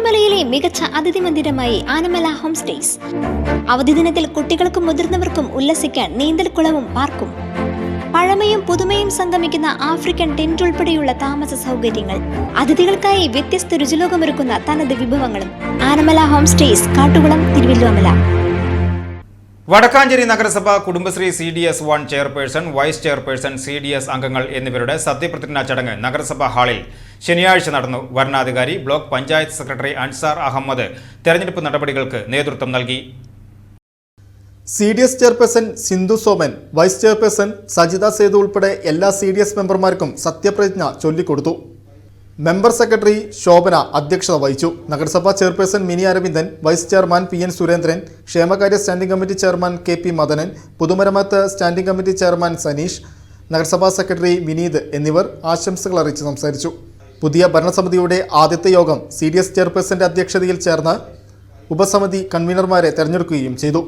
തിരുവല്ലോമലയിലെ മികച്ച അതിഥി മന്ദിരമായി Anamala home stays. അവധി ദിനത്തിൽ കുട്ടികൾക്കും മുതിർന്നവർക്കും ഉല്ലസിക്കാൻ നീന്തൽക്കുളവും പാർക്കും. പഴമയും പുതുമയും സംഗമിക്കുന്ന ആഫ്രിക്കൻ ടെന്റ് ഉൾപ്പെടെയുള്ള താമസ സൗകര്യങ്ങൾ അതിഥികൾക്കായി വ്യത്യസ്ത രുചിലോകമൊരുക്കുന്ന തനത് വിഭവങ്ങളും. Anamala home stays Kattukulam Thiruvalluvamala. Vadakkanchery നഗരസഭ Kudumbashree C D S one chairperson vice chairperson C D S അംഗങ്ങൾ എന്നിവരുടെ സത്യപ്രതിജ്ഞാ ചടങ്ങ് നഗരസഭാ ഹാളിൽ ശനിയാഴ്ച നടന്നു വരണാധികാരി ബ്ലോക്ക് പഞ്ചായത്ത് സെക്രട്ടറി അൻസാർ അഹമ്മദ് തെരഞ്ഞെടുപ്പ് നടപടികൾക്ക് നേതൃത്വം നൽകി. C D S chairperson Sindhu Soman vice chairperson Sajitha Sethu ഉൾപ്പെടെ എല്ലാ സി ഡി എസ് മെമ്പർമാർക്കും സത്യപ്രതിജ്ഞ ചൊല്ലിക്കൊടുത്തു. മെമ്പർ സെക്രട്ടറി ശോഭന അധ്യക്ഷത വഹിച്ചു. നഗരസഭാ chairperson Mini Aravindan vice chairman P N Surendran ക്ഷേമകാര്യ standing committee chairman K P Madanan പുതുമരമത്ത് standing committee chairman Saneesh നഗരസഭാ secretary Vineeth എന്നിവർ ആശംസകൾ അറിയിച്ച് സംസാരിച്ചു. പുതിയ ഭരണസമിതിയുടെ ആദ്യത്തെ യോഗം സി ഡി എസ് ചെയർപേഴ്സന്റെ അധ്യക്ഷതയിൽ ചേർന്ന് ഉപസമിതി കൺവീനർമാരെ തെരഞ്ഞെടുക്കുകയും ചെയ്തു.